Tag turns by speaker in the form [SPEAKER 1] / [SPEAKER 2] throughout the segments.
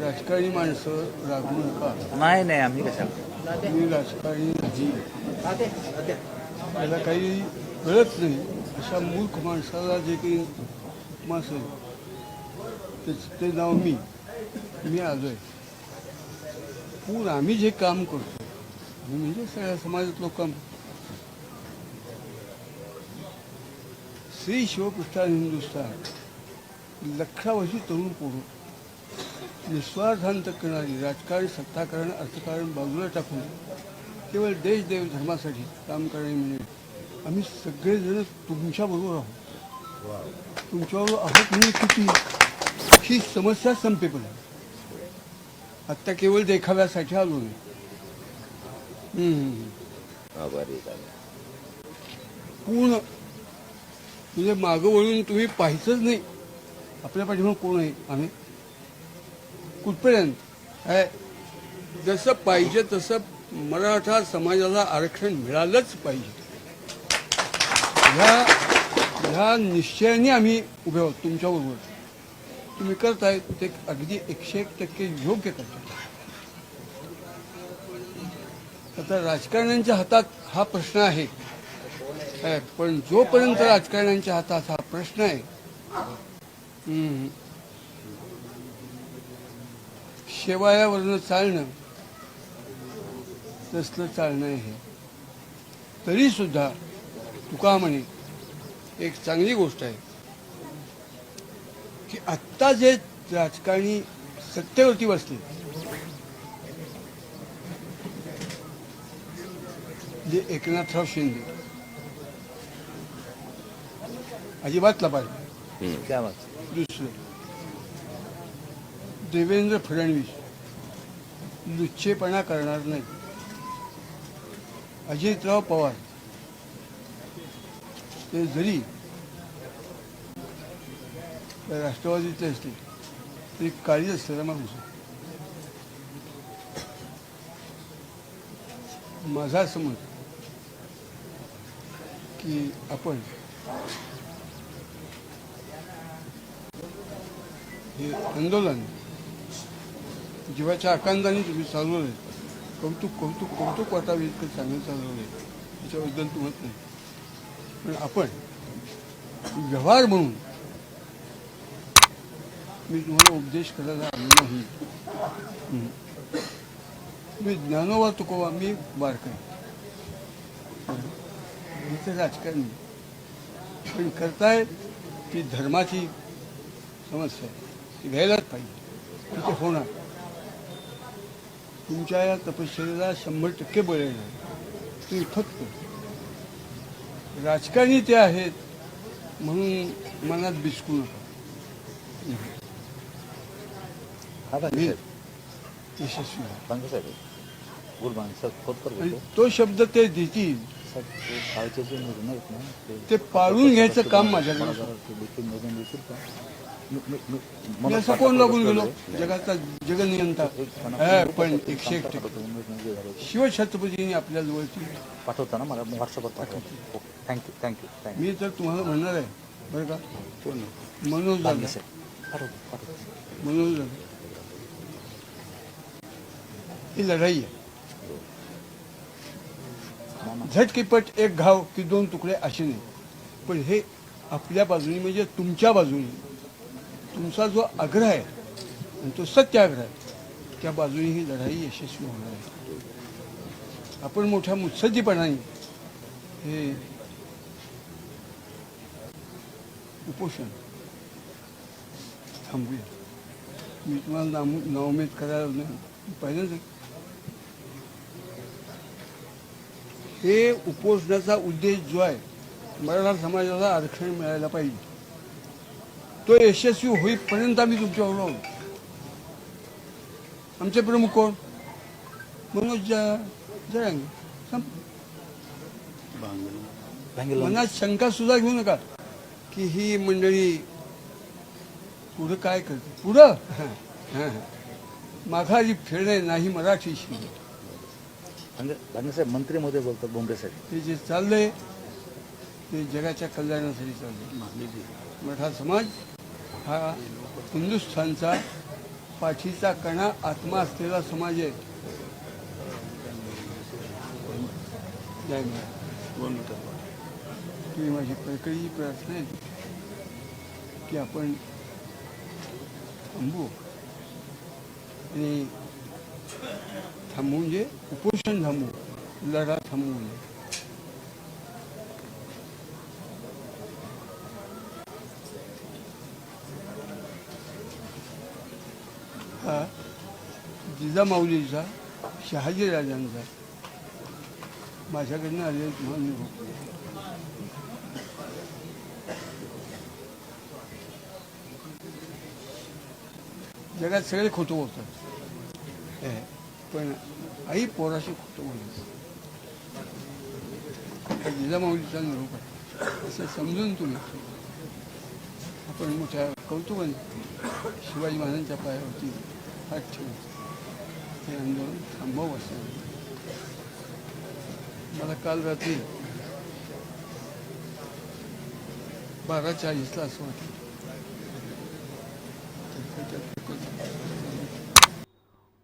[SPEAKER 1] राजकारणी माणसं रागू नका
[SPEAKER 2] नाही नाही आम्ही कशाला?
[SPEAKER 1] मी राजकारणी नाही त्याला काही कळत नाही. अशा मूर्ख माणसाला जे काही उपमा असेल ते- ते नाव मी. मी आलोय पूर्ण आम्ही जे काम करतो आम्ही म्हणजे सगळ्या समाजात लोक श्री शिवकृष्ण हिंदुस्थान लक्षावशी तरुण पोरं. निस्वार्थांत करणारी राजकारण सत्ताकारण अर्थकारण बाजूला टाकून केवळ देश देव धर्मासाठी काम करणारी म्हणजे आम्ही सगळेजण तुमच्याबरोबर आहोत. तुमच्याबरोबर आहोत म्हणजे किती? ही समस्या संपेपर्यंत. आत्ता केवळ देखाव्यासाठी आलो नाही. पूर्ण म्हणजे मागं वळून तुम्ही पाहायचंच नाही. आपल्या पाठीमाग कोण आहे? आम्ही कुठपर्यंत? जसं पाहिजे तसं मराठा समाजाला आरक्षण मिळालंच पाहिजे. ह्या ह्या निश्चयाने आम्ही उभे आहोत तुमच्याबरोबर. तुम्ही करताय ते अगदी एकशे एक टक्के योग्य करताय. आता राजकारण्यांच्या हातात हा प्रश्न आहे. आहे, पण जोपर्यंत राजकारण्यांच्या हातात हा प्रश्न आहे हम्म, शेवायावरनं चालणं तसलं चालणं आहे तरी सुद्धा तुका म्हणे एक चांगली गोष्ट आहे की आत्ता जे राजकारणी सत्तेवरती बसले जे एकनाथराव शिंदे अजिबात
[SPEAKER 2] बात
[SPEAKER 1] दुसरं. देवेंद्र फडणवीस लुच्छेपणा करणार नाही. अजितराव पवार ते जरी राष्ट्रवादीचे असते तरी काळीच असलेला माणूस माझा समज की आपण हे आंदोलन जीवाच्या आकांक्षाने तुम्ही चालवलं कौतुक कौतुक कौतुक वाटावे इतकं चांगलं चालवलं त्याच्याबद्दल तुम्हाला नाही. पण आपण व्यवहार म्हणून मी तुम्हाला उपदेश करायला आलो नाही. मी ज्ञानोबा तुकोबा मी बारकाय मी तर राजकारणी. पण करताय ती धर्माची समस्या आहे. ती घ्यायलाच पाहिजे. तिथे होणार. तुमच्या या तपश्चर्याला शंभर टक्के बळ येणार तुम्ही फक्त राजकारणी ते आहेत म्हणून मनात बिचकू नका
[SPEAKER 2] हा
[SPEAKER 1] यशस्वी तो शब्द ते देतील
[SPEAKER 2] ते
[SPEAKER 1] पाळून घ्यायचं काम माझ्याकडे
[SPEAKER 2] मी-
[SPEAKER 1] असं कोण लागून गेलो. जगाचा जगनियंता.
[SPEAKER 2] पण
[SPEAKER 1] एकशे एक टक्के. शिवछत्रपतींनी आपल्या जवळची.
[SPEAKER 2] पाठवता ना मला? व्हॉट्सअपवर पाठवतो. थँक्यू थँक्यू थँक्यू
[SPEAKER 1] मी तर तुम्हाला म्हणणार आहे. बरं का? मनोज
[SPEAKER 2] बांधले
[SPEAKER 1] दादा.
[SPEAKER 2] साहेब पाठवतो पाठवतो
[SPEAKER 1] मनोज दादा. ही लढाई आहे. झटकीपट एक घाव की दोन तुकडे असे नाही. पण हे आपल्या बाजूने म्हणजे तुमच्या बाजूने. तुमचा जो आग्रह आहे आणि तो सत्याग्रह आहे त्या बाजूने ही लढाई यशस्वी होणार आहे. आपण मोठ्या मुत्सद्दीपणाने हे उपोषण थांबूया मी तुम्हाला नाम नाउमेद करायला नाही. पहिल्यांदा हे उपोषणाचा उद्देश जो आहे मराठा समाजाला आरक्षण मिळायला पाहिजे. तो यशस्वी होईपर्यंत आम्ही आहोत आमचे प्रमुख कोण? मनोज जा जरांगे. संप
[SPEAKER 2] भांगेला.
[SPEAKER 1] मनात शंका सुद्धा घेऊ नका की ही मंडळी पुढं काय करते? पुढं? हां, हां. माघारी फिरणे नाही मराठी
[SPEAKER 2] भांगे साहेब मंत्रीमध्ये बोलतात बोंबे साहेब.
[SPEAKER 1] हे जे चाललंय ते जगाच्या कल्याणासाठी चाललंय. मराठा समाज हा हिंदुस्थानचा पाठीचा कणा आत्मा असलेला समाज आहे जय महाराज. दोन मिनिटं. ती माझी कळकळी प्रार्थना आहे की आपण थांबू आणि थांबू म्हणजे उपोषण थांबू लढा थांबवू नये जिजामाऊलीचा शहाजी राजांचा. माझ्याकडनं आले म्हणून जगात सगळे खोटं बोलतात. पण आई पोराशी खोटं हा जिजामाऊलीचा निरोप आहे. असं समजून तुम्ही आपण मोठ्या कौतुकाने शिवाजी महाराजांच्या पायावरती हात ठेवून हे आंदोलन थांबवू असं मला काल रात्री बारा चाळीसला असं वाटलं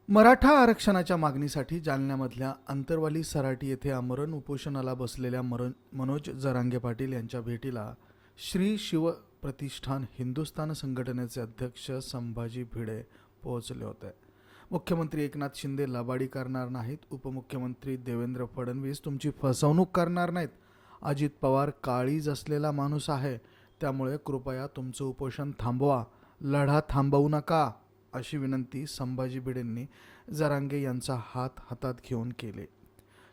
[SPEAKER 3] मराठा आरक्षणाच्या मागणीसाठी जालन्यामधल्या अंतरवाली सराटी येथे आमरण उपोषणाला बसलेल्या मरण मनोज जरांगे पाटील यांच्या भेटीला श्री शिव प्रतिष्ठान हिंदुस्थान संघटनेचे अध्यक्ष संभाजी भिडे पोहोचले होते. मुख्यमंत्री एकनाथ शिंदे लबाडी करणार नाहीत. उपमुख्यमंत्री देवेंद्र फडणवीस तुमची फसवणूक करणार नाहीत. अजित पवार काळीज असलेला माणूस आहे. त्यामुळे कृपया तुमचं उपोषण थांबवा. लढा थांबवू नका अशी विनंती संभाजी भिडेंनी जरांगे यांचा हात हातात घेऊन केले.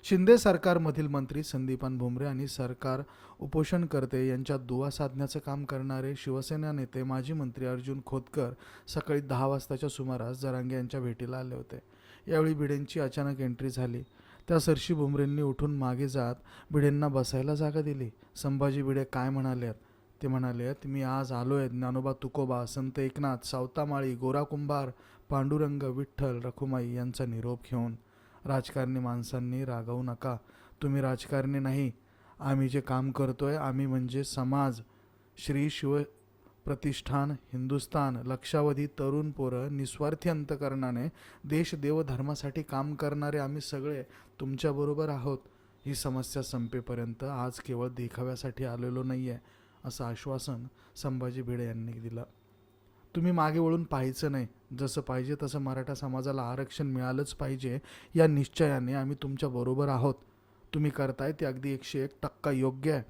[SPEAKER 3] शिंदे सरकारमधील मंत्री संदीपान भुमरे आणि सरकार उपोषणकर्ते यांच्यात दुवा साधण्याचं काम करणारे शिवसेना नेते माजी मंत्री अर्जुन खोतकर सकाळी दहा वाजताच्या सुमारास जरांगे यांच्या भेटीला आले होते. यावेळी भिडेंची अचानक एंट्री झाली. त्या सरशी भुमरेंनी उठून मागे जात भिडेंना बसायला जागा दिली. संभाजी भिडे काय म्हणाले? ते म्हणाले मी आज आलो आहेत ज्ञानोबा तुकोबा संत एकनाथ सावतामाळी गोरा कुंभार पांडुरंग विठ्ठल रखुमाई यांचा निरोप घेऊन. राजकारणी माणसांनी रागवू नका. तुम्ही राजकारणी नाही. आम्ही जे काम करतो आहे आम्ही म्हणजे समाज. श्री शिव प्रतिष्ठान हिंदुस्तान लक्षावधी तरुण पोरं निस्वार्थी अंतकरणाने देश धर्मासाठी काम करणारे आम्ही सगळे तुमच्याबरोबर आहोत. ही समस्या संपेपर्यंत आज केवळ देखाव्यासाठी आलेलो नाही आहे असं आश्वासन संभाजी भिडे यांनी दिलं. तुम्ही मागे वळून पाहायचं नाही. जसं पाहिजे तसं मराठा समाजाला आरक्षण मिळालंच पाहिजे या निश्चयाने आम्ही तुमच्याबरोबर आहोत. तुम्ही करताय ते अगदी एकशे एक टक्का योग्य आहे.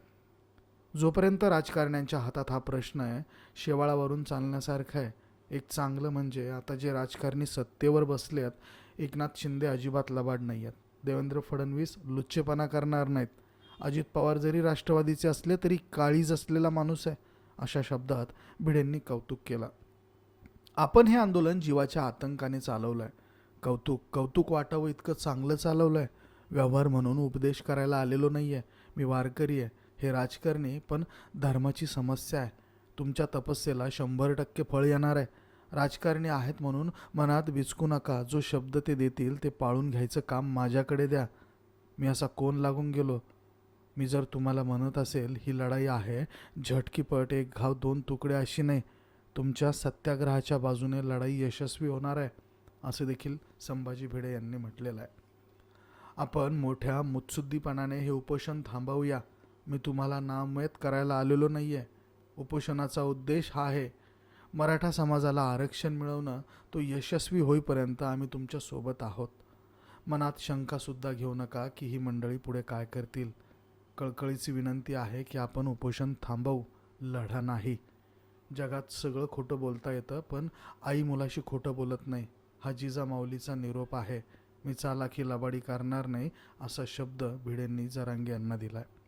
[SPEAKER 3] जोपर्यंत राजकारण्यांच्या हातात हा प्रश्न आहे शेवाळावरून चालण्यासारखा आहे. एक चांगलं म्हणजे आता जे राजकारणी सत्तेवर बसले आहेत एकनाथ शिंदे अजिबात लबाड नाही आहेत देवेंद्र फडणवीस लुच्चेपणा करणार नाहीत. अजित पवार जरी राष्ट्रवादीचे असले तरी काळीज असलेला माणूस आहे अशा शब्दात भिडेंनी कौतुक केलं. आपण हे आंदोलन जीवाच्या आतंकाने चालवलं आहे कौतुक कौतुक वाटावं इतकं चांगलं चालवलं आहे व्यवहार म्हणून उपदेश करायला आलेलो नाही आहे मी वारकरी आहे. हे राजकारणी पण धर्माची समस्या आहे. तुमच्या तपस्येला शंभर टक्के फळ येणार आहे. राजकारणी आहेत म्हणून मनात विचकू नका. जो शब्द ते देतील ते पाळून घ्यायचं काम माझ्याकडे द्या. मी असा कोण लागून गेलो? मी जर तुम्हाला म्हणत असेल ही लढाई आहे झटकीपट एक घाव दोन तुकडे अशी नाही. तुमच्या सत्याग्रहाच्या बाजूने लढाई यशस्वी होणार आहे असे देखील संभाजी भिडे यांनी म्हटलेलं आहे. आपण मोठ्या मुत्सुद्दीपणाने हे उपोषण थांबवूया. मी तुम्हाला नामयत करायला आलेलो नाही आहे उपोषणाचा उद्देश हा आहे मराठा समाजाला आरक्षण मिळवणं. तो यशस्वी होईपर्यंत आम्ही तुमच्यासोबत आहोत. मनात शंकासुद्धा घेऊ नका की ही मंडळी पुढे काय करतील. कळकळीची विनंती आहे की आपण उपोषण थांबवू लढा नाही. जगात सगळं खोटं बोलता येतं पण आई मुलाशी खोटं बोलत नाही. हा जिजा माऊलीचा निरोप आहे. मी चालाखी लबाडी करणार नाही असा शब्द भिडेंनी जरांगे यांना दिला आहे